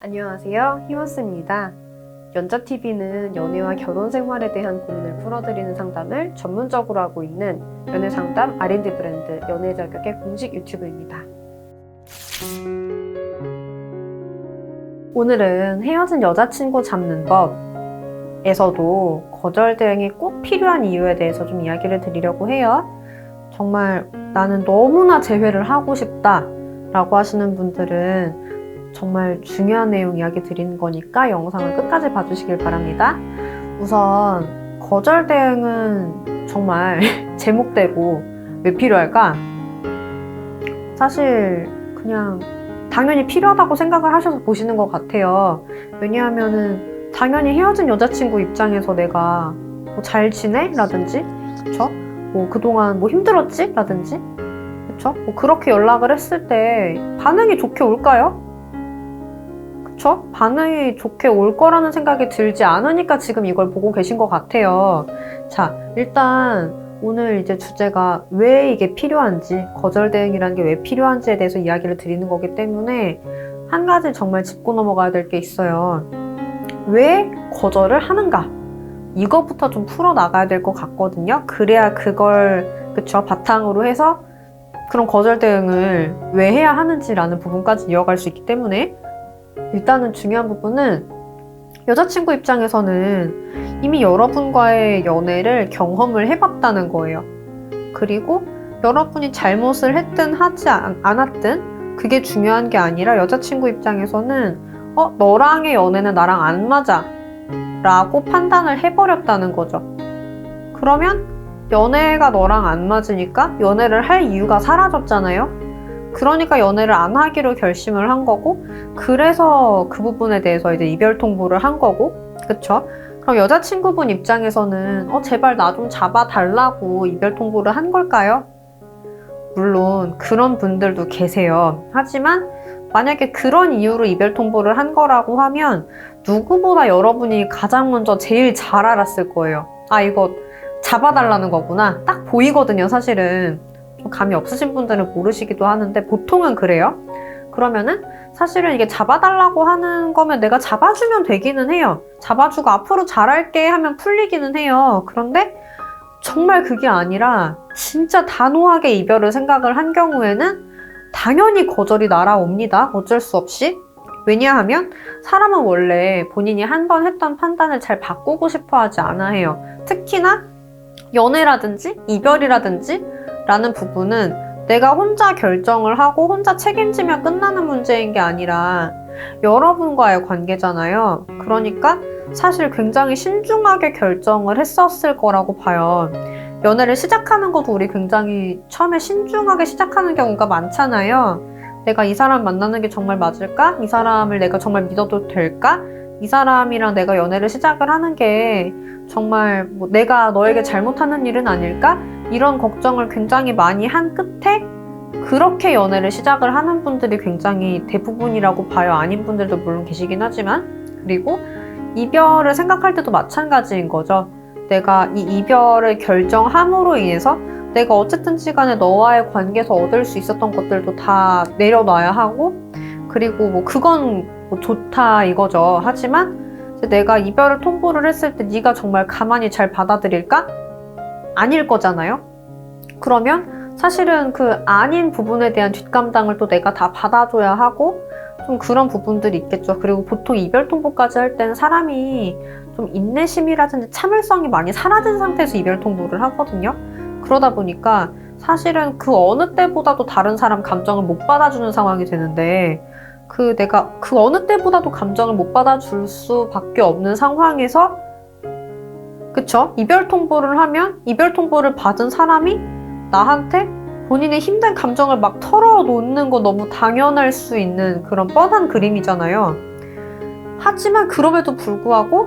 안녕하세요. 히머스입니다. 연자TV는 연애와 결혼 생활에 대한 고민을 풀어드리는 상담을 전문적으로 하고 있는 연애 상담 R&D 브랜드 연애 자격의 공식 유튜브입니다. 오늘은 헤어진 여자친구 잡는 법에서도 거절 대응이 꼭 필요한 이유에 대해서 좀 이야기를 드리려고 해요. 정말 나는 너무나 재회를 하고 싶다 라고 하시는 분들은 정말 중요한 내용 이야기 드리는 거니까 영상을 끝까지 봐주시길 바랍니다. 우선 거절 대응은 정말 제목대로 왜 필요할까? 사실 그냥 당연히 필요하다고 생각을 하셔서 보시는 것 같아요. 왜냐하면은 당연히 헤어진 여자친구 입장에서 내가 뭐 잘 지내? 라든지 그쵸? 뭐 그동안 뭐 힘들었지? 라든지 그쵸? 뭐 그렇게 연락을 했을 때 반응이 좋게 올까요? 그쵸? 반응이 좋게 올 거라는 생각이 들지 않으니까 지금 이걸 보고 계신 것 같아요. 자, 일단 오늘 이제 주제가 왜 이게 필요한지, 거절 대응이라는 게 왜 필요한지에 대해서 이야기를 드리는 거기 때문에 한 가지 정말 짚고 넘어가야 될 게 있어요. 왜 거절을 하는가? 이것부터 좀 풀어 나가야 될 것 같거든요. 그래야 그걸, 그쵸? 바탕으로 해서 그런 거절 대응을 왜 해야 하는지라는 부분까지 이어갈 수 있기 때문에 일단은 중요한 부분은 여자친구 입장에서는 이미 여러분과의 연애를 경험을 해봤다는 거예요. 그리고 여러분이 잘못을 했든 하지 않- 않았든 그게 중요한 게 아니라 여자친구 입장에서는 어, 너랑의 연애는 나랑 안 맞아. 라고 판단을 해버렸다는 거죠. 그러면 연애가 너랑 안 맞으니까 연애를 할 이유가 사라졌잖아요. 그러니까 연애를 안 하기로 결심을 한 거고, 그래서 그 부분에 대해서 이제 이별 통보를 한 거고, 그쵸? 그럼 여자친구분 입장에서는, 어, 제발 나 좀 잡아달라고 이별 통보를 한 걸까요? 물론, 그런 분들도 계세요. 하지만, 만약에 그런 이유로 이별 통보를 한 거라고 하면, 누구보다 여러분이 가장 먼저 제일 잘 알았을 거예요. 아, 이거 잡아달라는 거구나. 딱 보이거든요, 사실은. 좀 감이 없으신 분들은 모르시기도 하는데 보통은 그래요. 그러면은 사실은 이게 잡아달라고 하는 거면 내가 잡아주면 되기는 해요. 잡아주고 앞으로 잘할게 하면 풀리기는 해요. 그런데 정말 그게 아니라 진짜 단호하게 이별을 생각을 한 경우에는 당연히 거절이 날아옵니다. 어쩔 수 없이. 왜냐하면 사람은 원래 본인이 한 번 했던 판단을 잘 바꾸고 싶어 하지 않아 해요. 특히나 연애라든지 이별이라든지 라는 부분은 내가 혼자 결정을 하고 혼자 책임지면 끝나는 문제인 게 아니라 여러분과의 관계잖아요. 그러니까 사실 굉장히 신중하게 결정을 했었을 거라고 봐요. 연애를 시작하는 것도 우리 굉장히 처음에 신중하게 시작하는 경우가 많잖아요. 내가 이 사람 만나는 게 정말 맞을까? 이 사람을 내가 정말 믿어도 될까? 이 사람이랑 내가 연애를 시작을 하는 게 정말 뭐 내가 너에게 잘못하는 일은 아닐까? 이런 걱정을 굉장히 많이 한 끝에 그렇게 연애를 시작을 하는 분들이 굉장히 대부분이라고 봐요. 아닌 분들도 물론 계시긴 하지만. 그리고 이별을 생각할 때도 마찬가지인 거죠. 내가 이 이별을 결정함으로 인해서 내가 어쨌든지 간에 너와의 관계에서 얻을 수 있었던 것들도 다 내려놔야 하고 그리고 뭐 그건 뭐 좋다 이거죠. 하지만 내가 이별을 통보를 했을 때 네가 정말 가만히 잘 받아들일까? 아닐 거잖아요. 그러면 사실은 그 아닌 부분에 대한 뒷감당을 또 내가 다 받아줘야 하고 좀 그런 부분들이 있겠죠. 그리고 보통 이별 통보까지 할 때는 사람이 좀 인내심이라든지 참을성이 많이 사라진 상태에서 이별 통보를 하거든요. 그러다 보니까 사실은 그 어느 때보다도 다른 사람 감정을 못 받아주는 상황이 되는데 그 내가 그 어느 때보다도 감정을 못 받아줄 수밖에 없는 상황에서 그쵸? 이별 통보를 하면 이별 통보를 받은 사람이 나한테 본인의 힘든 감정을 막 털어놓는 거 너무 당연할 수 있는 그런 뻔한 그림이잖아요. 하지만 그럼에도 불구하고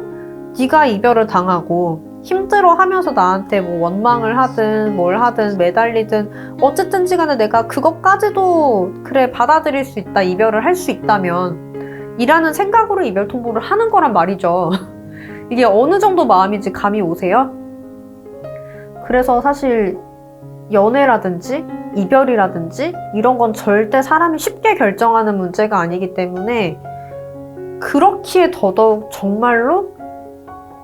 네가 이별을 당하고 힘들어 하면서 나한테 뭐 원망을 하든 뭘 하든 매달리든 어쨌든지 간에 내가 그것까지도 그래 받아들일 수 있다 이별을 할 수 있다면 이라는 생각으로 이별 통보를 하는 거란 말이죠. 이게 어느 정도 마음인지 감이 오세요? 그래서 사실 연애라든지 이별이라든지 이런 건 절대 사람이 쉽게 결정하는 문제가 아니기 때문에 그렇기에 더더욱 정말로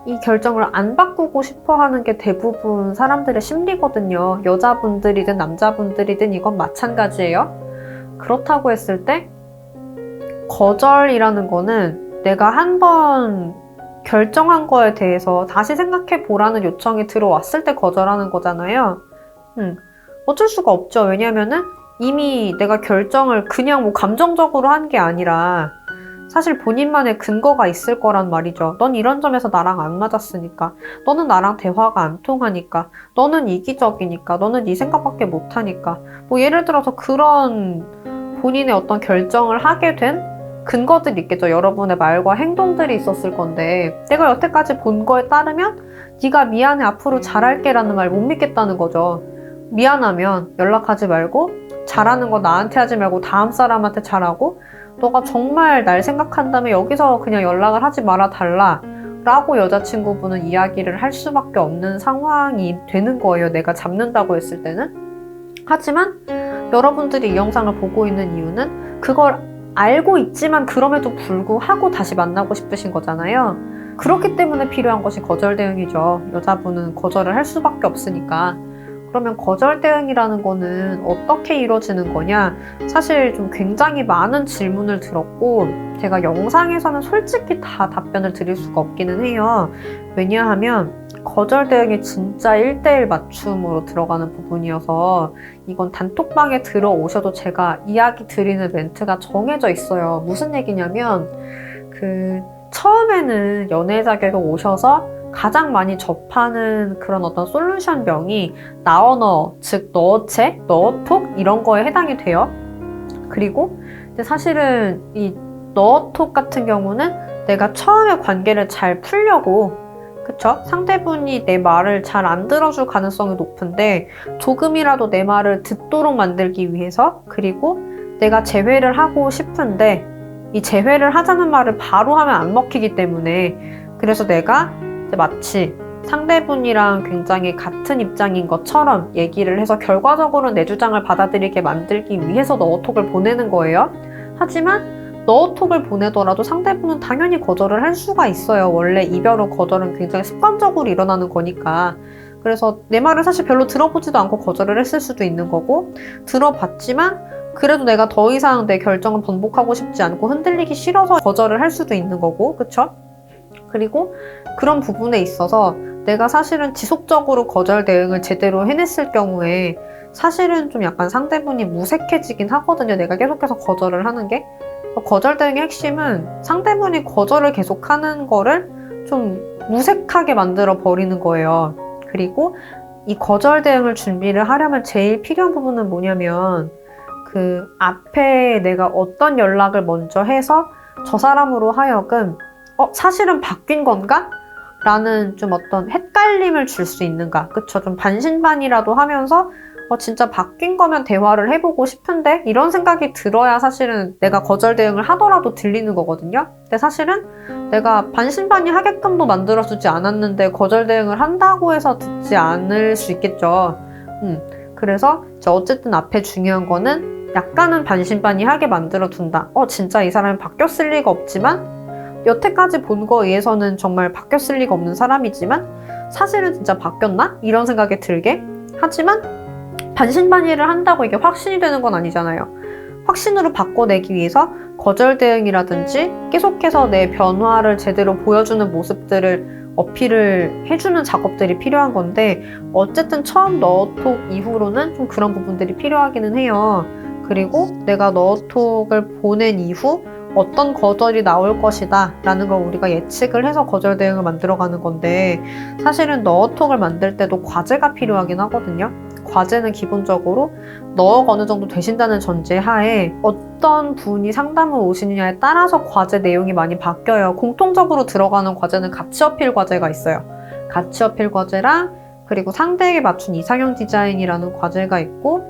이 결정을 안 바꾸고 싶어 하는 게 대부분 사람들의 심리거든요. 여자분들이든 남자분들이든 이건 마찬가지예요. 그렇다고 했을 때 거절이라는 거는 내가 한번 결정한 거에 대해서 다시 생각해 보라는 요청이 들어왔을 때 거절하는 거잖아요. 음, 어쩔 수가 없죠. 왜냐면은 이미 내가 결정을 그냥 뭐 감정적으로 한 게 아니라 사실 본인만의 근거가 있을 거란 말이죠. 넌 이런 점에서 나랑 안 맞았으니까. 너는 나랑 대화가 안 통하니까. 너는 이기적이니까. 너는 네 생각밖에 못 하니까. 뭐 예를 들어서 그런 본인의 어떤 결정을 하게 된 근거들이 있겠죠. 여러분의 말과 행동들이 있었을 건데 내가 여태까지 본 거에 따르면 네가 미안해 앞으로 잘할게 라는 말 못 믿겠다는 거죠. 미안하면 연락하지 말고 잘하는 거 나한테 하지 말고 다음 사람한테 잘하고 너가 정말 날 생각한다면 여기서 그냥 연락을 하지 말아 달라 라고 여자친구분은 이야기를 할 수밖에 없는 상황이 되는 거예요. 내가 잡는다고 했을 때는. 하지만 여러분들이 이 영상을 보고 있는 이유는 그걸 알고 있지만 그럼에도 불구하고 다시 만나고 싶으신 거잖아요. 그렇기 때문에 필요한 것이 거절 대응이죠. 여자분은 거절을 할 수밖에 없으니까. 그러면 거절 대응이라는 거는 어떻게 이루어지는 거냐? 사실 좀 굉장히 많은 질문을 들었고, 제가 영상에서는 솔직히 다 답변을 드릴 수가 없기는 해요. 왜냐하면 거절 대응이 진짜 1대1 맞춤으로 들어가는 부분이어서 이건 단톡방에 들어오셔도 제가 이야기 드리는 멘트가 정해져 있어요. 무슨 얘기냐면, 그, 처음에는 연애 자격에 오셔서 가장 많이 접하는 그런 어떤 솔루션 명이 나언어, 즉 너체, 너톡 이런 거에 해당이 돼요. 그리고 사실은 이 너톡 같은 경우는 내가 처음에 관계를 잘 풀려고 그쵸? 상대분이 내 말을 잘 안 들어줄 가능성이 높은데 조금이라도 내 말을 듣도록 만들기 위해서 그리고 내가 재회를 하고 싶은데 이 재회를 하자는 말을 바로 하면 안 먹히기 때문에 그래서 내가 마치 상대분이랑 굉장히 같은 입장인 것처럼 얘기를 해서 결과적으로 내 주장을 받아들이게 만들기 위해서 너톡을 보내는 거예요. 하지만 너톡을 보내더라도 상대분은 당연히 거절을 할 수가 있어요. 원래 이별 후 거절은 굉장히 습관적으로 일어나는 거니까. 그래서 내 말을 사실 별로 들어보지도 않고 거절을 했을 수도 있는 거고, 들어봤지만 그래도 내가 더 이상 내 결정을 번복하고 싶지 않고 흔들리기 싫어서 거절을 할 수도 있는 거고, 그쵸? 그리고 그런 부분에 있어서 내가 사실은 지속적으로 거절 대응을 제대로 해냈을 경우에 사실은 좀 약간 상대분이 무색해지긴 하거든요. 내가 계속해서 거절을 하는 게. 거절 대응의 핵심은 상대분이 거절을 계속하는 거를 좀 무색하게 만들어 버리는 거예요. 그리고 이 거절 대응을 준비를 하려면 제일 필요한 부분은 뭐냐면 그 앞에 내가 어떤 연락을 먼저 해서 저 사람으로 하여금 어, 사실은 바뀐 건가? 라는 좀 어떤 헷갈림을 줄 수 있는가. 그쵸? 좀 반신반의라도 하면서 어, 진짜 바뀐 거면 대화를 해보고 싶은데? 이런 생각이 들어야 사실은 내가 거절 대응을 하더라도 들리는 거거든요. 근데 사실은 내가 반신반의 하게끔도 만들어주지 않았는데 거절 대응을 한다고 해서 듣지 않을 수 있겠죠. 음, 그래서 어쨌든 앞에 중요한 거는 약간은 반신반의하게 만들어 둔다. 어, 진짜 이 사람이 바뀌었을 리가 없지만 여태까지 본 거에 의해서는 정말 바뀌었을 리가 없는 사람이지만 사실은 진짜 바뀌었나? 이런 생각이 들게 하지만 반신반의를 한다고 이게 확신이 되는 건 아니잖아요. 확신으로 바꿔내기 위해서 거절 대응이라든지 계속해서 내 변화를 제대로 보여주는 모습들을 어필을 해주는 작업들이 필요한 건데 어쨌든 처음 너톡 이후로는 좀 그런 부분들이 필요하기는 해요. 그리고 내가 너톡을 보낸 이후 어떤 거절이 나올 것이다 라는 걸 우리가 예측을 해서 거절 대응을 만들어가는 건데 사실은 너톡을 만들 때도 과제가 필요하긴 하거든요. 과제는 기본적으로 너가 어느 정도 되신다는 전제 하에 어떤 분이 상담을 오시느냐에 따라서 과제 내용이 많이 바뀌어요. 공통적으로 들어가는 과제는 가치 어필 과제가 있어요. 가치 어필 과제랑 그리고 상대에게 맞춘 이상형 디자인이라는 과제가 있고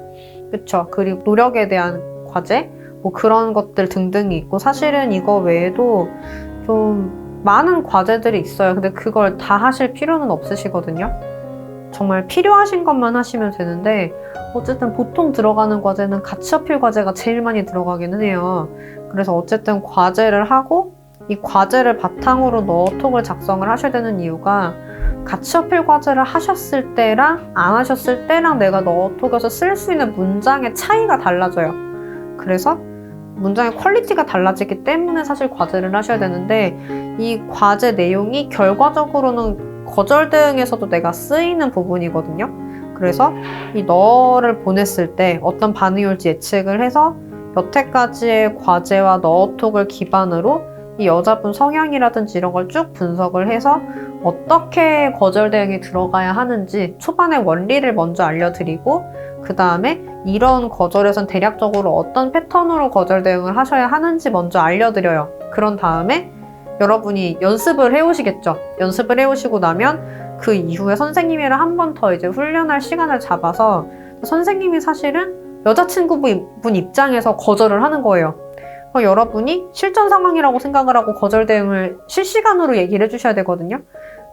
그쵸. 그리고 노력에 대한 과제 뭐 그런 것들 등등이 있고 사실은 이거 외에도 좀 많은 과제들이 있어요. 근데 그걸 다 하실 필요는 없으시거든요. 정말 필요하신 것만 하시면 되는데 어쨌든 보통 들어가는 과제는 가치 어필 과제가 제일 많이 들어가기는 해요. 그래서 어쨌든 과제를 하고 이 과제를 바탕으로 너톡을 작성을 하셔야 되는 이유가 가치 어필 과제를 하셨을 때랑 안 하셨을 때랑 내가 너톡에서 쓸 수 있는 문장의 차이가 달라져요. 그래서 문장의 퀄리티가 달라지기 때문에 사실 과제를 하셔야 되는데 이 과제 내용이 결과적으로는 거절 대응에서도 내가 쓰이는 부분이거든요. 그래서 이 너를 보냈을 때 어떤 반응이 올지 예측을 해서 여태까지의 과제와 너톡을 기반으로 이 여자분 성향이라든지 이런 걸 쭉 분석을 해서 어떻게 거절 대응이 들어가야 하는지 초반에 원리를 먼저 알려드리고 그 다음에 이런 거절에선 대략적으로 어떤 패턴으로 거절 대응을 하셔야 하는지 먼저 알려드려요. 그런 다음에 여러분이 연습을 해오시겠죠. 연습을 해오시고 나면 그 이후에 선생님이랑 한 번 더 이제 훈련할 시간을 잡아서 선생님이 사실은 여자친구분 입장에서 거절을 하는 거예요. 여러분이 실전 상황이라고 생각을 하고 거절 대응을 실시간으로 얘기를 해주셔야 되거든요.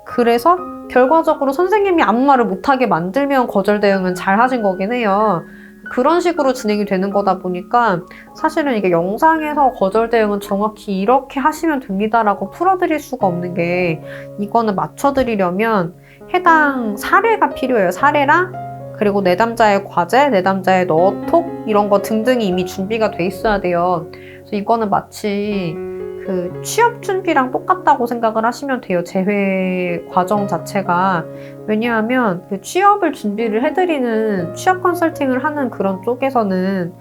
그래서 결과적으로 선생님이 아무 말을 못하게 만들면 거절 대응은 잘 하신 거긴 해요. 그런 식으로 진행이 되는 거다 보니까 사실은 이게 영상에서 거절 대응은 정확히 이렇게 하시면 됩니다라고 풀어드릴 수가 없는 게 이거는 맞춰드리려면 해당 사례가 필요해요. 사례랑 그리고 내담자의 과제, 내담자의 너톡 이런 거 등등이 이미 준비가 돼 있어야 돼요. 그래서 이거는 마치 그 취업 준비랑 똑같다고 생각을 하시면 돼요. 재회 과정 자체가. 왜냐하면 그 취업을 준비를 해드리는 취업 컨설팅을 하는 그런 쪽에서는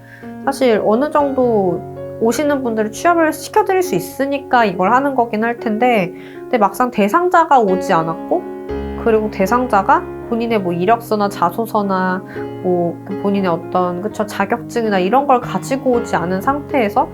사실 어느 정도 오시는 분들을 취업을 시켜드릴 수 있으니까 이걸 하는 거긴 할 텐데, 근데 막상 대상자가 오지 않았고, 그리고 대상자가 본인의 뭐 이력서나 자소서나 뭐 본인의 어떤 그쵸 자격증이나 이런 걸 가지고 오지 않은 상태에서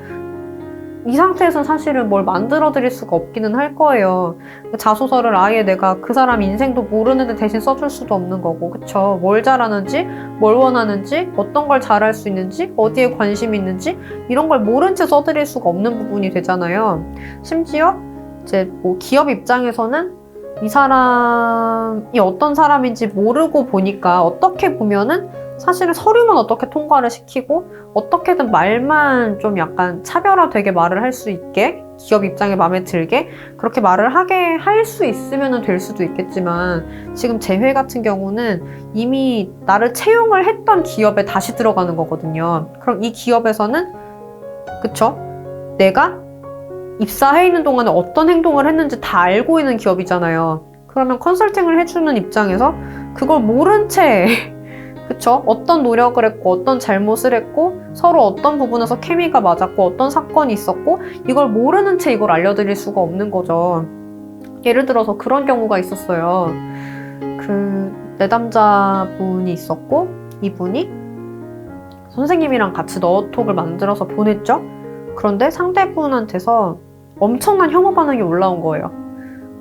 이 상태에서는 사실은 뭘 만들어 드릴 수가 없기는 할 거예요. 자소서를 아예 내가 그 사람 인생도 모르는데 대신 써줄 수도 없는 거고, 그쵸? 뭘 잘하는지, 뭘 원하는지, 어떤 걸 잘할 수 있는지, 어디에 관심이 있는지, 이런 걸 모른 채 써드릴 수가 없는 부분이 되잖아요. 심지어 이제 뭐 기업 입장에서는 이 사람이 어떤 사람인지 모르고 보니까 어떻게 보면은 사실은 서류만 어떻게 통과를 시키고 어떻게든 말만 좀 약간 차별화되게 말을 할 수 있게 기업 입장에 마음에 들게 그렇게 말을 하게 할 수 있으면 될 수도 있겠지만 지금 재회 같은 경우는 이미 나를 채용을 했던 기업에 다시 들어가는 거거든요. 그럼 이 기업에서는 그쵸? 내가 입사해 있는 동안에 어떤 행동을 했는지 다 알고 있는 기업이잖아요. 그러면 컨설팅을 해주는 입장에서 그걸 모른 채 그쵸? 어떤 노력을 했고, 어떤 잘못을 했고, 서로 어떤 부분에서 케미가 맞았고, 어떤 사건이 있었고, 이걸 모르는 채 이걸 알려드릴 수가 없는 거죠. 예를 들어서 그런 경우가 있었어요. 그, 내담자분이 있었고, 이분이 선생님이랑 같이 너톡을 만들어서 보냈죠? 그런데 상대분한테서 엄청난 혐오 반응이 올라온 거예요.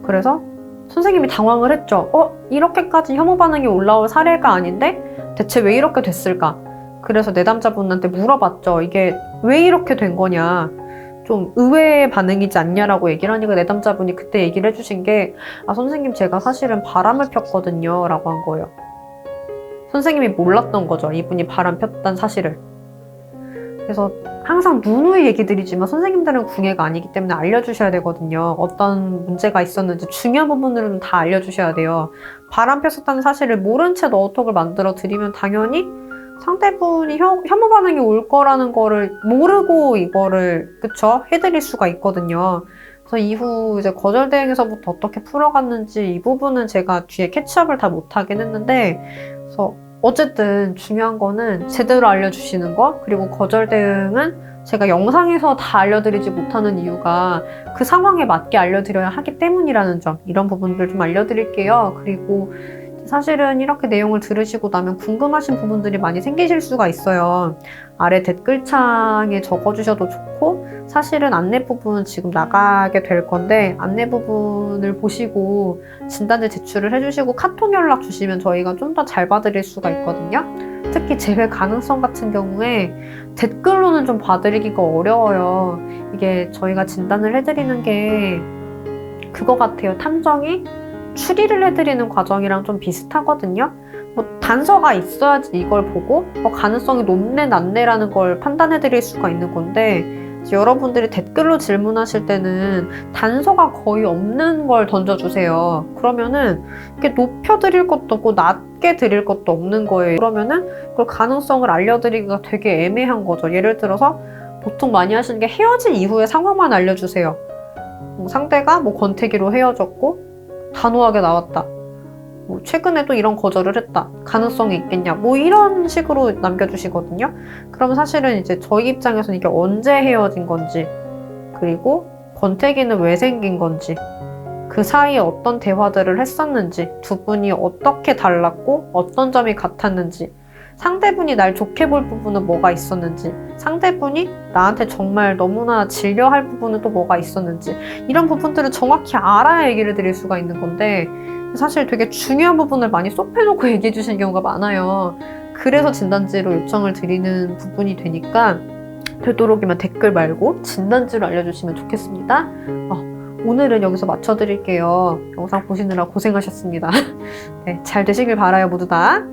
그래서 선생님이 당황을 했죠. 어, 이렇게까지 혐오 반응이 올라올 사례가 아닌데? 대체 왜 이렇게 됐을까? 그래서 내담자분한테 물어봤죠. 이게 왜 이렇게 된 거냐? 좀 의외의 반응이지 않냐라고 얘기를 하니까 내담자분이 그때 얘기를 해주신 게, 아, 선생님, 제가 사실은 바람을 폈거든요. 라고 한 거예요. 선생님이 몰랐던 거죠. 이분이 바람 폈다는 사실을. 그래서 항상 누누이 얘기 드리지만 선생님들은 궁예가 아니기 때문에 알려주셔야 되거든요. 어떤 문제가 있었는지 중요한 부분들은 다 알려주셔야 돼요. 바람 폈었다는 사실을 모른 채 너톡을 만들어 드리면 당연히 상대분이 혐, 혐오 반응이 올 거라는 거를 모르고 이거를 그쵸 해드릴 수가 있거든요. 그래서 이후 이제 거절 대응에서부터 어떻게 풀어갔는지 이 부분은 제가 뒤에 캐치업을 다 못하긴 했는데 그래서 어쨌든 중요한 거는 제대로 알려주시는 거 그리고 거절 대응은 제가 영상에서 다 알려드리지 못하는 이유가 그 상황에 맞게 알려드려야 하기 때문이라는 점. 이런 부분들 좀 알려드릴게요. 그리고 사실은 이렇게 내용을 들으시고 나면 궁금하신 부분들이 많이 생기실 수가 있어요. 아래 댓글창에 적어주셔도 좋고, 사실은 안내 부분 지금 나가게 될 건데, 안내 부분을 보시고 진단지 제출을 해주시고 카톡 연락 주시면 저희가 좀 더 잘 봐드릴 수가 있거든요. 특히 재회 가능성 같은 경우에 댓글로는 좀 봐드리기가 어려워요. 이게 저희가 진단을 해드리는 게 그거 같아요. 탐정이 추리를 해드리는 과정이랑 좀 비슷하거든요. 뭐 단서가 있어야지 이걸 보고 뭐 가능성이 높네 낮네라는 걸 판단해드릴 수가 있는 건데 여러분들이 댓글로 질문하실 때는 단서가 거의 없는 걸 던져주세요. 그러면은 이렇게 높여드릴 것도 없고 낮게 드릴 것도 없는 거예요. 그러면은 그 가능성을 알려드리기가 되게 애매한 거죠. 예를 들어서 보통 많이 하시는 게 헤어진 이후의 상황만 알려주세요. 뭐 상대가 뭐 권태기로 헤어졌고 단호하게 나왔다. 뭐 최근에도 이런 거절을 했다. 가능성이 있겠냐. 뭐 이런 식으로 남겨주시거든요. 그럼 사실은 이제 저희 입장에서는 이게 언제 헤어진 건지, 그리고 권태기는 왜 생긴 건지, 그 사이에 어떤 대화들을 했었는지, 두 분이 어떻게 달랐고, 어떤 점이 같았는지, 상대분이 날 좋게 볼 부분은 뭐가 있었는지, 상대분이 나한테 정말 너무나 질려할 부분은 또 뭐가 있었는지, 이런 부분들을 정확히 알아야 얘기를 드릴 수가 있는 건데, 사실 되게 중요한 부분을 많이 쏙 빼놓고 얘기해 주시는 경우가 많아요. 그래서 진단지로 요청을 드리는 부분이 되니까 되도록이면 댓글 말고 진단지로 알려주시면 좋겠습니다. 어, 오늘은 여기서 맞춰드릴게요. 영상 보시느라 고생하셨습니다. 네, 잘 되시길 바라요, 모두 다.